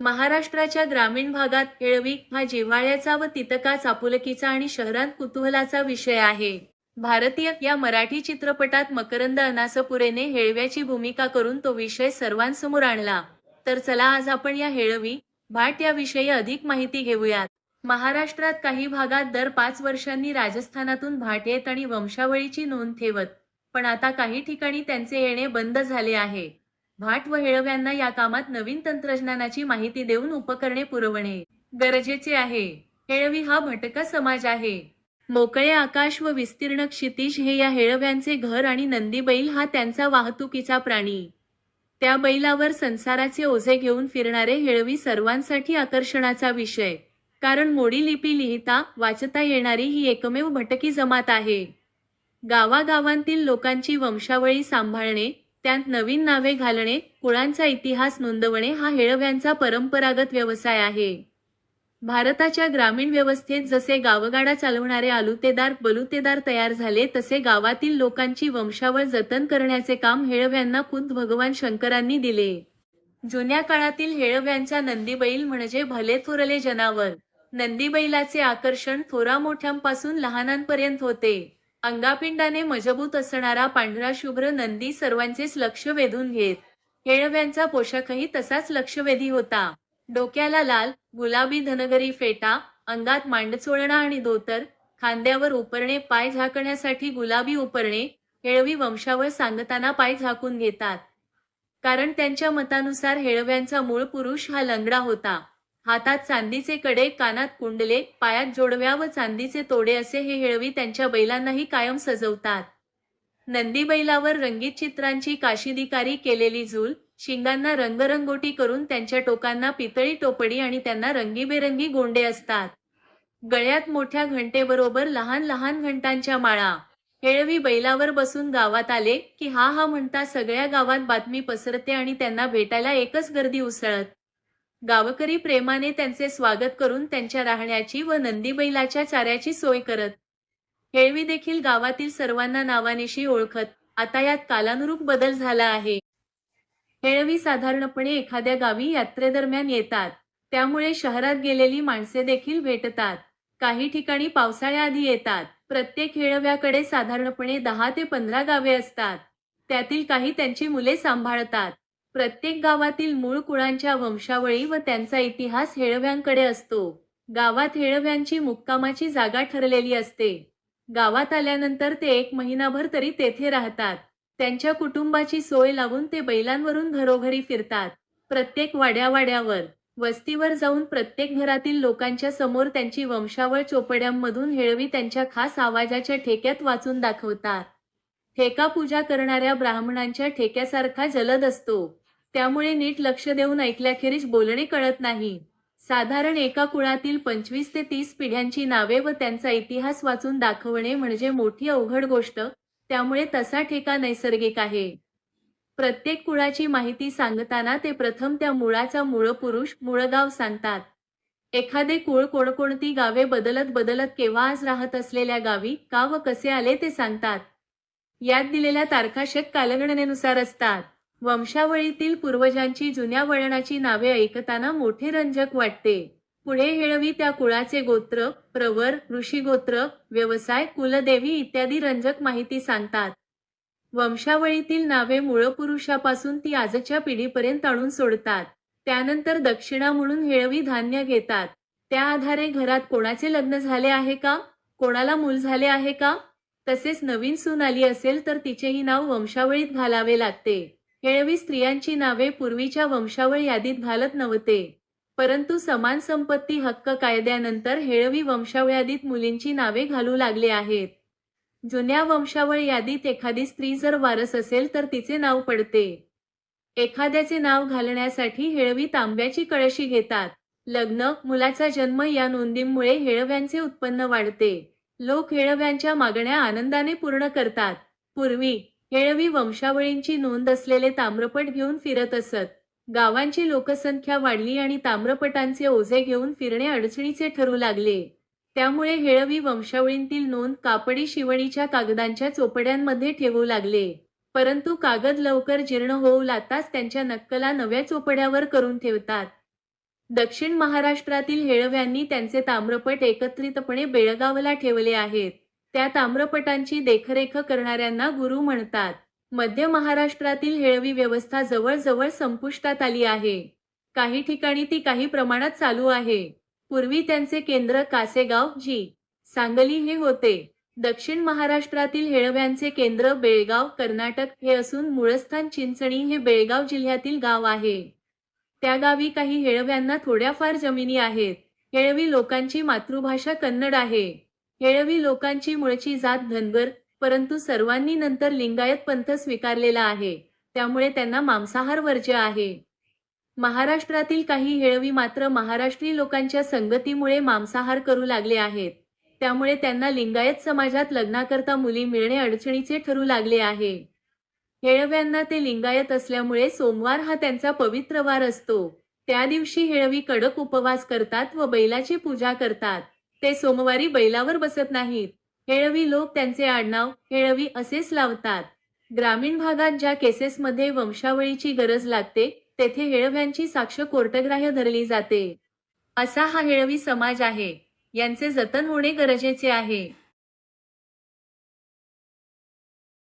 महाराष्ट्राच्या ग्रामीण भागात हेळवी हा जिव्हाळ्याचा व तितकाच आपुलकीचा आणि शहरात कुतूहलाचा विषय आहे. भारतीय या मराठी चित्रपटात मकरंद अनासपुरेने हेळव्याची भूमिका करून तो विषय सर्वांसमोर आणला. तर चला आज आपण या हेळवी भाट याविषयी अधिक माहिती घेऊयात. महाराष्ट्रात काही भागात दर पाच वर्षांनी राजस्थानातून भाट येत आणि वंशावळीची नोंद ठेवत पण आता काही ठिकाणी त्यांचे येणे बंद झाले आहे. भाट व हेळव्यांना या कामात नवीन तंत्रज्ञानाची माहिती देऊन उपकरणे पुरवणे गरजेचे आहे. हेळवी हा भटका समाज आहे. मोकळे आकाश व विस्तीर्ण क्षितिज हे या हेळव्यांचे घर आणि नंदी बैल हा त्यांचा वाहतुकीचा प्राणी. त्या बैलावर संसाराचे ओझे घेऊन फिरणारे हेळवी सर्वांसाठी आकर्षणाचा विषय. कारण मोडी लिपी लिहिता वाचता येणारी ही एकमेव भटकी जमात आहे. गावागावांतील लोकांची वंशावळी सांभाळणे त्यात नवीन नावे घालणे कुळांचा इतिहास नोंदवणे हा हेळव्यांचा परंपरागत व्यवसाय आहे. भारताच्या ग्रामीण व्यवस्थेत जसे गावगाडा चालवणारे आलुतेदार बलुतेदार तयार झाले तसे गावातील लोकांची वंशावळ जतन करण्याचे काम हेळव्यांना खुद भगवान शंकरांनी दिले. जुन्या काळातील हेळव्यांचा नंदीबैल म्हणजे भले थोरले जनावर. नंदीबैलाचे आकर्षण थोरा मोठ्यांपासून लहानांपर्यंत होते. अंगापिंडाने मजबूत असणारा पांढरा शुभ्र नंदी सर्वांचेच लक्ष वेधून घेत. हेळव्यांचा पोशाखही तसाच लक्षवेधी होता. डोक्याला लाल गुलाबी धनगरी फेटा अंगात मांडचोळणा आणि धोतर खांद्यावर उपरणे पाय झाकण्यासाठी गुलाबी उपरणे हेळवी वंशावर सांगताना पाय झाकून घेतात. कारण त्यांच्या मतानुसार हेळव्यांचा मूळ पुरुष हा लंगडा होता. हातात चांदीचे कडे कानात कुंडले पायात जोडव्या व चांदीचे तोडे असे हे हेळवी त्यांच्या बैलांनाही कायम सजवतात. नंदी बैलावर रंगीत चित्रांची काशीदिकारी केलेली झूल शिंगांना रंगरंगोटी करून त्यांच्या टोकांना पितळी टोपडी आणि त्यांना रंगीबेरंगी गोंडे असतात. गळ्यात मोठ्या घंटेबरोबर लहान लहान घंटांच्या माळा. हेळवी बैलावर बसून गावात आले की हा हा म्हणता सगळ्या गावात बातमी पसरते आणि त्यांना भेटायला एकच गर्दी उसळत. गावकरी प्रेमाने त्यांचे स्वागत करून त्यांच्या राहण्याची व नंदी बैलाच्या चाऱ्याची सोय करत. हेळवी देखील गावातील सर्वांना नावानिशी ओळखत. आता यात कालानुरूप बदल झाला आहे. हेळवी साधारणपणे एखाद्या गावी यात्रेदरम्यान येतात. त्यामुळे शहरात गेलेली माणसे देखील भेटतात. काही ठिकाणी पावसाळ्याआधी येतात. प्रत्येक हेळव्याकडे साधारणपणे दहा ते पंधरा गावे असतात. त्यातील काही त्यांची मुले सांभाळतात. प्रत्येक गावातील मूळ कुळांच्या वंशावळी व त्यांचा इतिहास हेळव्यांकडे असतो. गावात हेळव्यांची मुक्कामाची जागा ठरलेली असते. गावात आल्यानंतर ते एक महिनाभर तरी तेथे राहतात. त्यांच्या कुटुंबाची सोय लावून ते बैलांवरून घरोघरी फिरतात. प्रत्येक वाड्यावाड्यावर वस्तीवर जाऊन प्रत्येक घरातील लोकांच्या समोर त्यांची वंशावळ चोपड्यांमधून हेळवी त्यांच्या खास आवाजाच्या ठेक्यात वाचून दाखवतात. ठेका पूजा करणाऱ्या ब्राह्मणांच्या ठेक्यासारखा जलद असतो. त्यामुळे नीट लक्ष देऊन ऐकल्याखेरीज बोलणे कळत नाही. साधारण एका कुळातील पंचवीस ते तीस पिढ्यांची नावे व त्यांचा इतिहास वाचून दाखवणे म्हणजे मोठी अवघड गोष्ट त्यामुळे तसा ठेका नैसर्गिक आहे. प्रत्येक कुळाची माहिती सांगताना ते प्रथम त्या मुळाचा मूळ पुरुष मुळगाव सांगतात. एखादे कुळ कोणकोणती गावे बदलत बदलत केव्हा आज राहत असलेल्या गावी का व कसे आले ते सांगतात. यात दिलेल्या तारखाशक कालगणनेनुसार असतात. वंशावळीतील पूर्वजांची जुन्या वळणाची नावे ऐकताना मोठे रंजक वाटते. पुढे हेळवी त्या कुळाचे गोत्र प्रवर ऋषीगोत्र व्यवसाय कुलदेवी इत्यादी रंजक माहिती सांगतात. वंशावळीतील नावे मूळ पुरुषापासून ती आजच्या पिढीपर्यंत आणून सोडतात. त्यानंतर दक्षिणा म्हणून हेळवी धान्य घेतात. त्या आधारे घरात कोणाचे लग्न झाले आहे का? कोणाला मूल झाले आहे का? तसेच नवीन सून आली असेल तर तिचेही नाव वंशावळीत घालावे लागते. हेळवी स्त्रियांची नावे पूर्वीच्या वंशावळ यादीत घालत नव्हते. परंतु समान संपत्ती हक्क कायद्यानंतर हेळवी वंशावळ यादीत मुलींची नावे घालू लागले आहेत. जुन्या वंशावळ यादीत एखादी स्त्री जर वारस असेल तर तिचे नाव पडते. एखाद्याचे नाव घालण्यासाठी हेळवी तांब्याची कळशी घेतात. लग्न मुलाचा जन्म या नोंदींमुळे हेळव्यांचे उत्पन्न वाढते. लोक हेळव्यांच्या मागण्या आनंदाने पूर्ण करतात. पूर्वी हेळवी वंशावळींची नोंद असलेले ताम्रपट घेऊन फिरत असत. गावांची लोकसंख्या वाढली आणि ताम्रपटांचे ओझे घेऊन फिरणे अडचणीचे ठरू लागले. त्यामुळे हेळवी वंशावळींतील नोंद कापडी शिवणीच्या कागदांच्या चोपड्यांमध्ये ठेवू लागले. परंतु कागद लवकर जीर्ण होऊ लागताच त्यांच्या नक्कला नव्या चोपड्यावर करून ठेवतात. दक्षिण महाराष्ट्रातील हेळव्यांनी त्यांचे ताम्रपट एकत्रितपणे बेळगावला ठेवले आहेत. त्या ताम्रपटांची देखरेख करणाऱ्यांना गुरु म्हणतात. मध्य महाराष्ट्रातील हेळवी व्यवस्था जवळजवळ संपुष्टात आली आहे. काही ठिकाणी ती काही प्रमाणात चालू आहे. पूर्वी त्यांचे केंद्र कासेगाव जी. सांगली हे होते. दक्षिण महाराष्ट्रातील हेळव्यांचे केंद्र बेळगाव कर्नाटक हे असून मूळस्थान चिंचणी हे बेळगाव जिल्ह्यातील गाव आहे. त्या गावी काही हेळव्यांना थोड्याफार जमिनी आहेत. हेळवी लोकांची मातृभाषा कन्नड आहे. हेळवी लोकांची मूळची जात धनगर परंतु सर्वांनी नंतर लिंगायत पंथ स्वीकारलेला आहे. त्यामुळे त्यांना मांसाहार वर्ज्य आहे. महाराष्ट्रातील काही हेळवी मात्र महाराष्ट्रीय लोकांच्या संगतीमुळे मांसाहार करू लागले आहेत. त्यामुळे त्यांना लिंगायत समाजात लग्नाकरता मुली मिळणे अडचणीचे ठरू लागले आहे. हेळव्यांना ते लिंगायत असल्यामुळे सोमवार हा त्यांचा पवित्र वार असतो. त्या दिवशी हेळवी कडक उपवास करतात व बैलाची पूजा करतात. ते सोमवारी बैलावर बसत नाहीत. हेळवी लोक त्यांचे आडनाव हेळवी असेच लावतात. ग्रामीण भागात ज्या केसेसमध्ये वंशावळीची गरज लागते तेथे हेळव्यांची साक्ष कोर्टग्राह्य धरली जाते. असा हा हेळवी समाज आहे. यांचे जतन होणे गरजेचे आहे.